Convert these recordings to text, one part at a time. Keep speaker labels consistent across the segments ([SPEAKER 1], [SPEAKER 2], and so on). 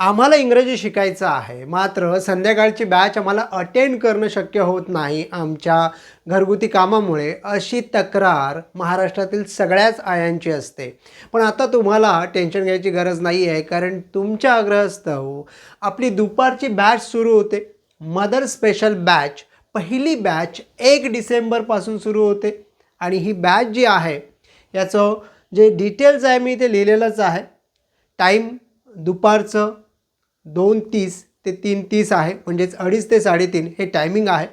[SPEAKER 1] आम्हाला इंग्रजी शिकायचं आहे. मात्र संध्याकाळची बॅच आम्हाला अटेंड करणं शक्य होत नाही आमच्या घरगुती कामामुळे अशी तक्रार महाराष्ट्रातील सगळ्याच आयांची असते. पण आता तुम्हाला टेन्शन घ्यायची गरज नाही आहे कारण तुमच्या आग्रहस्तव हो, आपली दुपारची बॅच सुरू होते. मदर स्पेशल बॅच पहिली बॅच एक डिसेंबरपासून सुरू होते. आणि ही बॅच जी आहे याचं जे डिटेल्स आहे मी ते लिहिलेलंच आहे. टाईम दुपारचं दोन तीस ते तीन तीस आहे म्हणजेच अडीच ते साडेतीन हे टायमिंग आहे.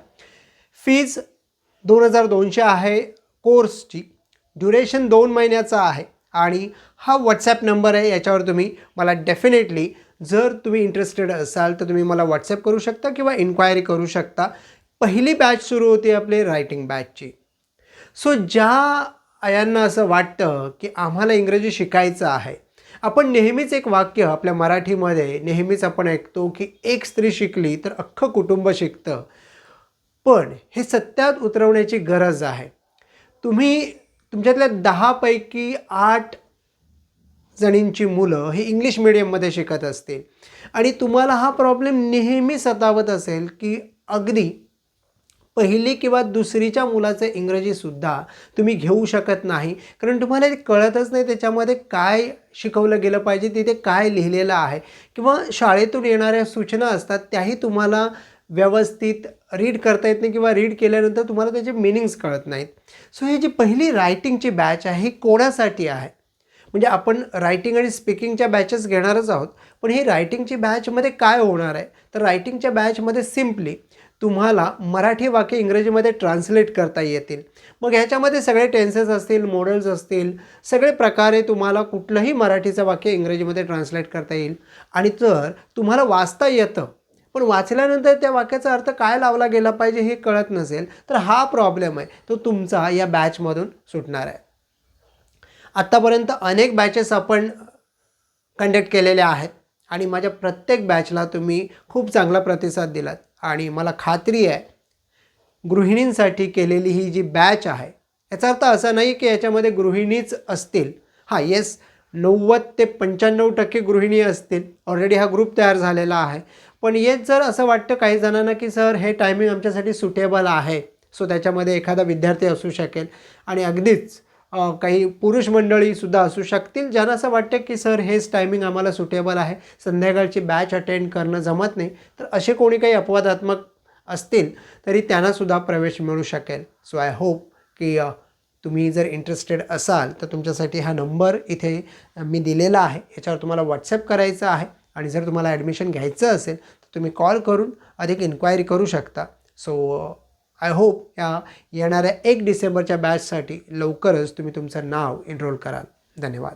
[SPEAKER 1] फीज दोन हजार दोनशे आहे कोर्सची ड्युरेशन दोन महिन्याचा आहे आणि हा व्हॉट्सॲप नंबर आहे याच्यावर तुम्ही मला डेफिनेटली जर तुम्ही इंटरेस्टेड असाल तर तुम्ही मला व्हॉट्सॲप करू शकता किंवा इन्क्वायरी करू शकता. पहिली बॅच सुरू होती आपली रायटिंग बॅचची सो ज्या आयांना असं वाटतं की आम्हाला इंग्रजी शिकायचं आहे आपण नेहमीच एक वाक्य आपल्या मराठीमध्ये नेहमीच आपण ऐकतो की एक स्त्री शिकली तर अख्खं कुटुंब शिकतं. पण हे सत्यात उतरवण्याची गरज आहे. तुम्ही तुमच्यातल्या दहापैकी आठ जणींची मुलं ही इंग्लिश मिडियममध्ये शिकत असतील. आणि तुम्हाला हा प्रॉब्लेम नेहमी सतावत असेल की अगदी पहिली किंवा दुसरीच्या मुलाचं इंग्रजीसुद्धा तुम्ही घेऊ शकत नाही. कारण तुम्हाला ते कळतच नाही त्याच्यामध्ये काय शिकवलं गेलं पाहिजे तिथे काय लिहिलेलं आहे. किंवा शाळेतून येणाऱ्या सूचना असतात त्याही तुम्हाला व्यवस्थित रीड करता येत नाही किंवा रीड केल्यानंतर तुम्हाला त्याचे मिनिंग्स कळत नाहीत. सो ही जी पहिली रायटिंगची बॅच आहे ही कोणासाठी आहे? म्हणजे आपण रायटिंग आणि स्पीकिंगच्या बॅचेस घेणारच आहोत पण ही रायटिंगची बॅचमध्ये काय होणार आहे? तर रायटिंगच्या बॅचमध्ये सिम्पली तुम्हाला मराठी वाक्य इंग्रजीमध्ये ट्रान्सलेट करता येतील. मग ह्याच्यामध्ये सगळे टेन्सेस असतील मॉडेल्स असतील सगळे प्रकारे तुम्हाला कुठलंही मराठीचं वाक्य इंग्रजीमध्ये ट्रान्सलेट करता येईल. आणि जर तुम्हाला वाचता येतं पण वाचल्यानंतर त्या वाक्याचा अर्थ काय लावला गेला पाहिजे हे कळत नसेल तर हा प्रॉब्लेम आहे. तो तुमचा या बॅचमधून सुटणार आहे. आत्तापर्यंत अनेक बॅचेस आपण कंडक्ट केलेल्या आहेत. आणि माझ्या प्रत्येक बॅचला तुम्ही खूप चांगला प्रतिसाद दिलात. आणि मला खात्री आहे गृहिणींसाठी केलेली ही जी बॅच आहे याचा अर्थ असा नाही की याच्यामध्ये गृहिणीच असतील. हां येस नव्वद ते पंच्याण्णव टक्के गृहिणी असतील. ऑलरेडी हा ग्रुप तयार झालेला आहे. पण येत जर असं वाटतं काही जणांना की सर हे टायमिंग आमच्यासाठी सुटेबल आहे. सो त्याच्यामध्ये एखादा विद्यार्थी असू शकेल. आणि अगदीच काही पुरुष मंडळीसुद्धा असू शकतील ज्यांना असं वाटतं की सर हेच टायमिंग आम्हाला सुटेबल आहे. संध्याकाळची बॅच अटेंड करणं जमत नाही. तर असे कोणी काही अपवादात्मक असतील तरी त्यांनासुद्धा प्रवेश मिळू शकेल. सो आय होप की तुम्ही जर इंटरेस्टेड असाल तर तुमच्यासाठी हा नंबर इथे मी दिलेला आहे. याच्यावर तुम्हाला व्हॉट्सअप करायचं आहे. आणि जर तुम्हाला ॲडमिशन घ्यायचं असेल तर तुम्ही कॉल करून अधिक इन्क्वायरी करू शकता. सो आय होप या येणाऱ्या एक डिसेंबरच्या बॅचसाठी लवकरच तुम्ही तुमचं नाव एनरोल कराल. धन्यवाद.